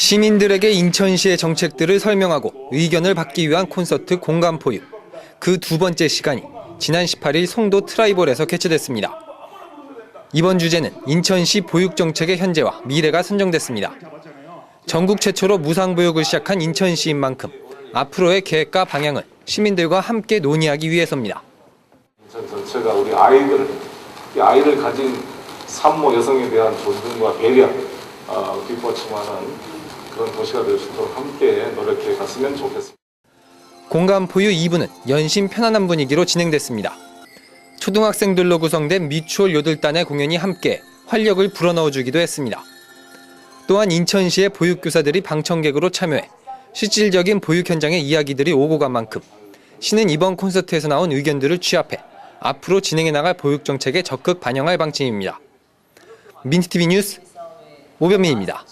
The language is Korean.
시민들에게 인천시의 정책들을 설명하고 의견을 받기 위한 콘서트 공감 포유. 그 두 번째 시간이 지난 18일 송도 트라이볼에서 개최됐습니다. 이번 주제는 인천시 보육 정책의 현재와 미래가 선정됐습니다. 전국 최초로 무상 보육을 시작한 인천시인 만큼 앞으로의 계획과 방향을 시민들과 함께 논의하기 위해서입니다. 전 전체가 우리 아이들, 이 아이를 가진 산모 여성에 대한 존중과 배려, 어, 뒷받침하는 그런 도시가 될 수 있도록 함께 노력해 갔으면 좋겠습니다. 공감 포유 2부는 연심 편안한 분위기로 진행됐습니다. 초등학생들로 구성된 미추홀 요들단의 공연이 함께 활력을 불어넣어 주기도 했습니다. 또한 인천시의 보육교사들이 방청객으로 참여해 실질적인 보육 현장의 이야기들이 오고 간 만큼 시는 이번 콘서트에서 나온 의견들을 취합해 앞으로 진행해 나갈 보육 정책에 적극 반영할 방침입니다. 민트TV 뉴스 오변민입니다.